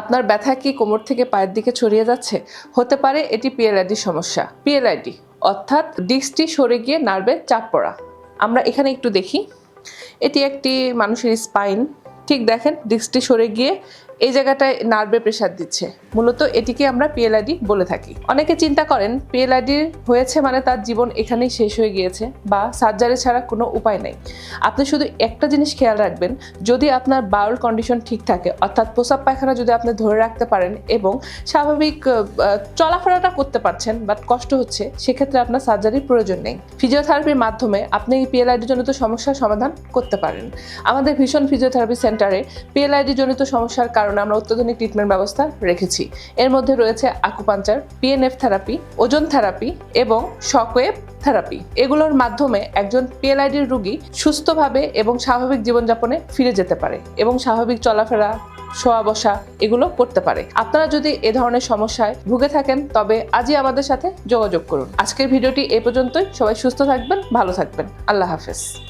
আপনার ব্যথা কি কোমর থেকে পায়ের দিকে ছড়িয়ে যাচ্ছে? হতে পারে এটি পিএলআইডি সমস্যা। পিএলআইডি, অর্থাৎ ডিস্কটি সরে গিয়ে নার্ভে চাপ পড়া। আমরা এখানে একটু দেখি। এটি একটি মানুষের স্পাইন। ঠিক দেখেন, ডিস্কটি সরে গিয়ে এই জায়গাটায় নার্ভে প্রেশার দিচ্ছে। মূলত এটিকে আমরা পিএলআইডি বলে থাকি। অনেকে চিন্তা করেন পিএলআইডি হয়েছে মানে তার জীবন এখানেই শেষ হয়ে গিয়েছে বা সার্জারি ছাড়া কোনো উপায় নেই। আপনি শুধু একটা জিনিস খেয়াল রাখবেন, যদি আপনার বাউল কন্ডিশন ঠিক থাকে, অর্থাৎ প্রসাব পায়খানা যদি আপনি ধরে রাখতে পারেন এবং স্বাভাবিক চলাফেরাটা করতে পারছেন বাট কষ্ট হচ্ছে, সেক্ষেত্রে আপনার সার্জারির প্রয়োজন নেই। ফিজিওথেরাপির মাধ্যমে আপনি এই পিএলআইডি জনিত সমস্যার সমাধান করতে পারেন। আমাদের ভীষণ ফিজিওথেরাপি সেন্টারে পিএলআইডি জনিত সমস্যার কারণে আমরা অত্যাধুনিক ট্রিটমেন্ট ব্যবস্থা রেখেছি। এর মধ্যে রয়েছে acupuncture PNF therapy ozone therapy এবং শকওয়েভ থেরাপি এগুলোর মাধ্যমে একজন পিএলআইডির রোগী সুস্থভাবে এবং স্বাভাবিক জীবনযাপনে ফিরে যেতে পারে এবং স্বাভাবিক চলাফেরা, শোয়া বসা এগুলো করতে পারে। আপনারা যদি এ ধরনের সমস্যায় ভুগে থাকেন, তবে আজই আমাদের সাথে যোগাযোগ করুন। আজকের ভিডিওটি এ পর্যন্তই। সবাই সুস্থ থাকবেন, ভালো থাকবেন। আল্লাহ হাফেজ।